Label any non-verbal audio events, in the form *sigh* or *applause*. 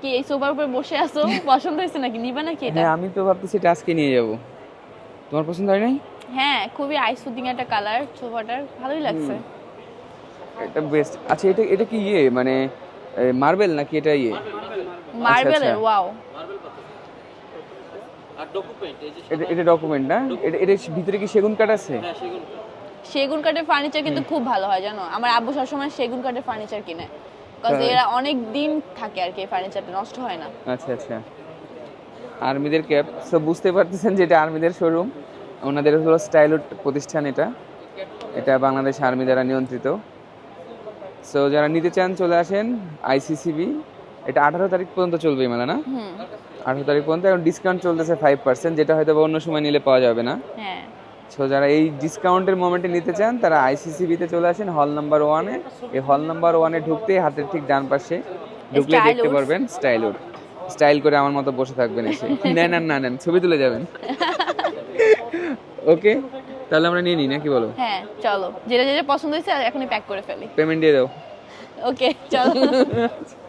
কি এই সোফার উপরে বসে আছো? *laughs* পছন্দ হয়েছে নাকি? নিবা নাকি এটা? হ্যাঁ আমি তো ভাবতেছি এটা আজকে নিয়ে যাব। তোমার পছন্দ হয় নাই? হ্যাঁ খুবই আইস সুদিং একটা কালার সোফাটার ভালোই লাগছে। এটা বেস্ট আচ্ছা এটা এটা কি ইয়ে? মানে মার্বেল নাকি এটা ইয়ে? মার্বেলের আচ্ছা। ওয়াও এটা এটা ডকুমেন্ট না? এটা এটা ভিতরে কি সেগুন কাঠ আছে? সেগুন কাঠের ফার্নিচার কিন্তু খুব ভালো হয় জানো? আমার আব্বু সবসময় সেগুন কাঠের ফার্নিচার কিনে। কজ এরা অনেক দিন থাকে আর কি ফার্নিচারটা নষ্ট হয় না। আচ্ছা আচ্ছা। আর্মিদের ক্যাপ সব বুঝতে পারতেছেন যে এটা আর্মিদের শোরুম ওনাদের হলো স্টাইলুড প্রতিষ্ঠান এটা। এটা বাংলাদেশ আর্মি দ্বারা নিয়ন্ত্রিত। সো যারা নিতে চান চলে আসেন আইসিসিবি এটা আঠারো তারিখ পর্যন্ত চলবে মেলা না? আঠারো তারিখ পর্যন্ত এখন ডিসকাউন্ট চলতেছে ফাইভ পার্সেন্ট যেটা হয়তো অন্য সময় নিলে পাওয়া যাবে না। হ্যাঁ। সো যারা এই ডিসকাউন্টের মোমেন্টে নিতে চান তারা আইসিসিবিতে চলে আসেন হল নাম্বার ওয়ানে এই হল নাম্বার ওয়ানে ঢুকতে হাতের ঠিক ডান পাশে ঢুকলে দেখতে। পারবেন স্টাইলউড স্টাইল করে আমার মতো বসে থাকবেন এসে। নেন *laughs* আর না নেন ছবি তুলে যাবেন। *laughs* ওকে তাহলে আমরা নিয়ে নিই নাকি বলো? হ্যাঁ চলো। যেটা যেটা পছন্দ হয়েছে এখনই প্যাক করে ফেলি। পেমেন্ট দিয়ে দাও। ওকে চলো। *laughs*